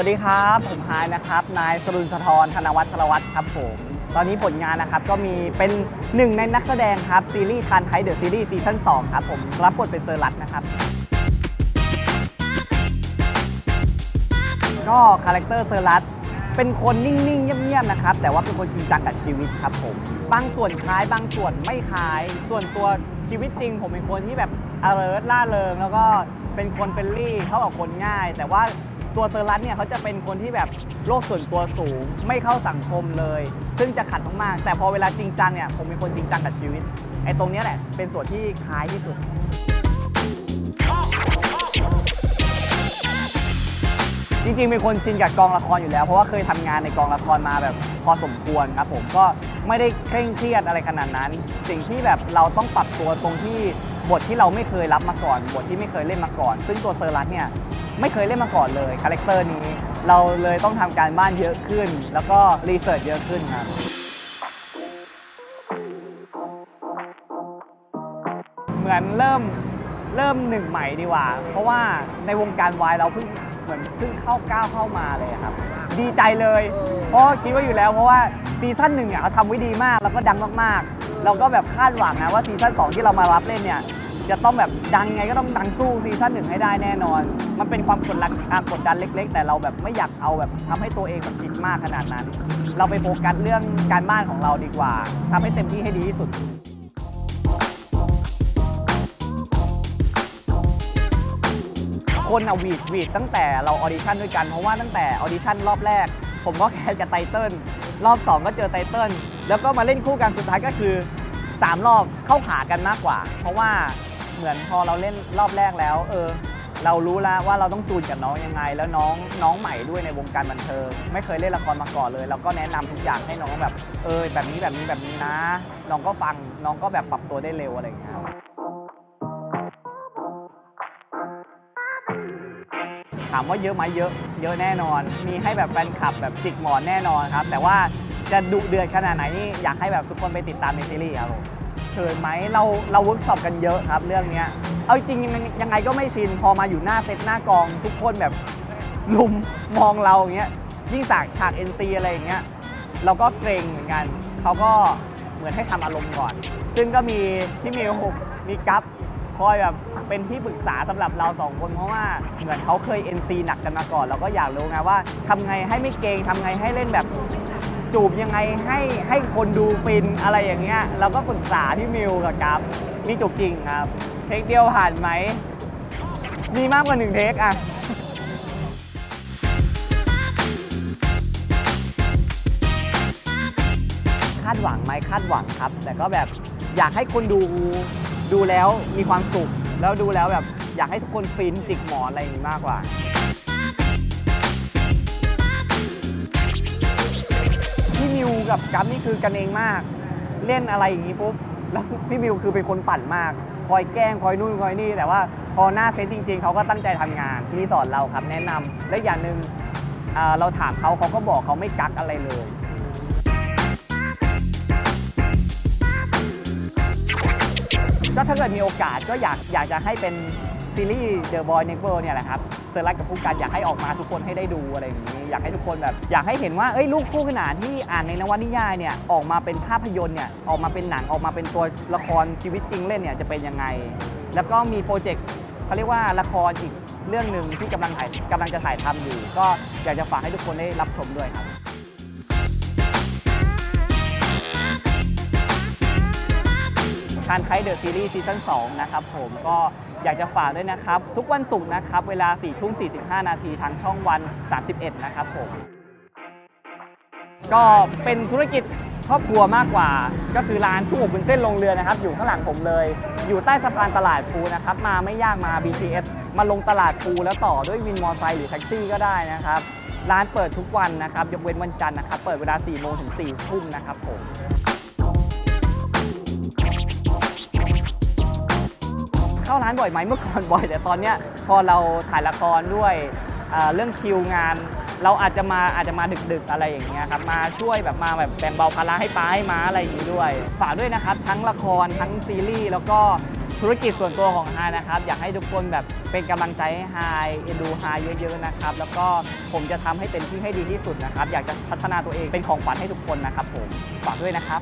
วัสดีครับ ผมฮายนะครับ นายสรุนสะทรธนวัฒน์สรวัตรครับผม ตอนนี้ผลงานนะครับก็มีเป็นหนึ่งในนักแสดงครับ ซีรีส์ทานไทยเดอะซีรีส์ซีซั่น2ครับผม รับบทเป็นเซอร์รัตนะครับ ก็คาแรคเตอร์เซอร์รัตเป็นคนนิ่ง ๆ เงียบ ๆ นะครับ แต่ว่าเป็นคนจริงจังกับชีวิตครับผม บางส่วนคล้ายบางส่วนไม่คล้าย ส่วนตัวชีวิตจริง ผมเป็นคนที่แบบ alert ล่าเริง แล้วก็เป็นคนเป็นรี่เข้ากับคนง่าย แต่ว่า ตัวเซอร์รัตเนี่ยเขาจะเป็นคนที่แบบโลกส่วนตัวสูง ไม่เข้าสังคมเลย ซึ่งจะขัดมากๆแต่พอเวลาจริงจังเนี่ยผมเป็นคนจริงจังกับชีวิตไอ้ตรงเนี้ยแหละเป็นส่วนที่คล้ายที่สุด จริงๆเป็นคนชินกับกองละครอยู่แล้ว เพราะว่าเคยทำงานในกองละครมาแบบพอสมควรครับผมก็ไม่ได้เคร่งเครียดอะไรขนาดนั้น สิ่งที่แบบเราต้องปรับตัวตรงที่ บทที่เราไม่เคยรับมาก่อน บทที่ไม่เคยเล่นมาก่อน ซึ่งตัวเซอร์รัตเนี่ยไม่เคยเล่นมาก่อนเลยคาแรคเตอร์นี้ เราเลยต้องทำการบ้านเยอะขึ้น แล้วก็รีเสิร์ชเยอะขึ้นครับเหมือนเริ่มเริ่มหนึ่งใหม่ดีกว่า เพราะว่าในวงการวายเราเพิ่งเหมือนเพิ่งเข้าก้าวเข้ามาเลยครับ ดีใจเลย เพราะคิดว่าอยู่แล้วเพราะว่าซีซั่นหนึ่งเนี่ยเขาทำไว้ดีมากแล้วก็ดังมากๆ เราก็แบบคาดหวังนะว่าซีซั่นสองที่เรามารับเล่นเนี่ยจะต้องแบบดังไงก็ต้องดังสู้ซีซั่นหนึ่งให้ได้แน่นอน มันเป็นความกดดันกดดันเล็ก ๆ แต่เราแบบไม่อยากเอาแบบทำให้ตัวเองแบบคิดมากขนาดนั้น เราไปโฟกัสเรื่องการบ้านของเราดีกว่าทำให้เต็มที่ให้ดีที่สุดคนอะวีดวีดตั้งแต่เราออดิชั่นด้วยกันเพราะว่าตั้งแต่ออดิชั่นรอบแรก ผมก็แค่กับไตเติ้ล รอบ 2 ก็เจอไตเติ้ลแล้วก็มาเล่นคู่กันสุดท้ายก็คือ 3 รอบเข้าขากันมากกว่า เพราะว่าเหมือนพอเราเล่นรอบแรกแล้ว เออ เรารู้แล้วว่าเราต้องจูนกับน้องยังไง แล้วน้องน้องใหม่ด้วยในวงการบันเทิงไม่เคยเล่นละครมาก่อนเลย เราก็แนะนำทุกอย่างให้น้องแบบ เออแบบนี้แบบนี้แบบนี้นะ น้องก็ฟังน้องก็แบบปรับตัวได้เร็วอะไรอย่างเงี้ย ถามว่าเยอะไหมเยอะ เยอะแน่นอน มีให้แบบแฟนคลับแบบจิกหมอนแน่นอนครับ แต่ว่าจะดุเดือดขนาดไหนนี่อยากให้แบบทุกคนไปติดตามในซีรีส์ครับผมเขินไหมเราเราเวิร์กช็อปกันเยอะครับเรื่องเนี้ย เอาจริงยังยังไงก็ไม่ชิน พอมาอยู่หน้าเซตหน้ากอง ทุกคนแบบลุมมองเราอย่างเงี้ย ยิ่งฉากฉาก NC อะไรอย่างเงี้ย เราก็เกรงเหมือนกัน เขาก็เหมือนให้ทำอารมณ์ก่อน ซึ่งก็มีพี่มิวมีกัฟ คอยแบบเป็นที่ปรึกษาสำหรับเราสองคนเพราะว่าเหมือนเขาเคย NC หนักกันมาก่อน เราก็อยากรู้ไงว่าทำไงให้ไม่เกรงทำไงให้เล่นแบบจูบยังไงให้ให้คนดูฟินอะไรอย่างเงี้ยเราก็ปรึกษาพี่มิวกับกัฟมีจูบจริงครับ เทคเดียวผ่านไหมมีมากกว่าหนึ่งเทคอะคาดหวังไหมคาดหวังครับ แต่ก็แบบอยากให้คนดู ดูแล้วมีความสุข แล้วดูแล้วแบบอยากให้ทุกคนฟินจิกหมอนอะไรอย่างนี้มากกว่า พี่มิวกับกัฟนี่คือกันเองมาก เล่นอะไรอย่างนี้ปุ๊บแล้วพี่มิวคือเป็นคนปั่นมาก คอยแกล้งคอยนู่นคอยนี่ แต่ว่าพอหน้าเซตจริง ๆ เขาก็ตั้งใจทำงานที่สอนเราครับแนะนำและอย่างหนึ่งอ่าเราถามเขาเขาก็บอกเขาไม่กักอะไรเลย ก็ถ้าเกิดมีโอกาสก็อยากอยากจะให้เป็นซีรีส์ The Boy Never เนี่ยแหละครับเซอร์รัตกับผู้การอยากให้ออกมาทุกคนให้ได้ดูอะไรอย่างนี้ อยากให้ทุกคนแบบ อยากให้เห็นว่าเอ้ยลูกคู่ขนานที่อ่านในนวนิยายเนี่ยออกมาเป็นภาพยนตร์เนี่ยออกมาเป็นหนังออกมาเป็นตัวละครชีวิตจริงเล่นเนี่ยจะเป็นยังไง แล้วก็มีโปรเจกต์เขาเรียกว่าละครอีกเรื่องหนึ่งที่กำลังถ่ายกำลังจะถ่ายทำอยู่ ก็อยากจะฝากให้ทุกคนได้รับชมด้วยครับ ทานไคเดอะซีรีส์ซีซั่น2นะครับผมก็อยากจะฝากด้วยนะครับ ทุกวันศุกร์นะครับ เวลา4ทุ่ม45 นาทีทางช่องวัน 31 นะครับผม ก็เป็นธุรกิจครอบครัวมากกว่า ก็คือร้านทุ่งอบบุนเส้นลงเรือนะครับ อยู่ข้างหลังผมเลย อยู่ใต้สะพานตลาดภูนะครับ มาไม่ยากมา BTS มาลงตลาดภูแล้วต่อด้วยวินมอเตอร์ไซค์หรือแท็กซี่ก็ได้นะครับร้านเปิดทุกวันนะครับ ยกเว้นวันจันทร์นะครับ เปิดเวลา 4 โมงถึง 4 ทุ่มนะครับผม เข้าร้านบ่อยไหมเมื่อก่อนบ่อย แต่ตอนเนี้ยพอเราถ่ายละครด้วยเรื่องคิวงาน เราอาจจะมาอาจจะมาดึกๆอะไรอย่างเงี้ยครับมาช่วยแบบมาแบบแบ่งเบาภาระให้ป้าให้ม้าอะไรอย่างงี้ด้วย ฝากด้วยนะครับ ทั้งละครทั้งซีรีส์แล้วก็ธุรกิจส่วนตัวของไฮนะครับ อยากให้ทุกคนแบบเป็นกำลังใจให้ไฮเอ็นดูไฮเยอะๆนะครับ แล้วก็ผมจะทำให้เต็มที่ให้ดีที่สุดนะครับ อยากจะพัฒนาตัวเองเป็นของขวัญให้ทุกคนนะครับผมฝากด้วยนะครับ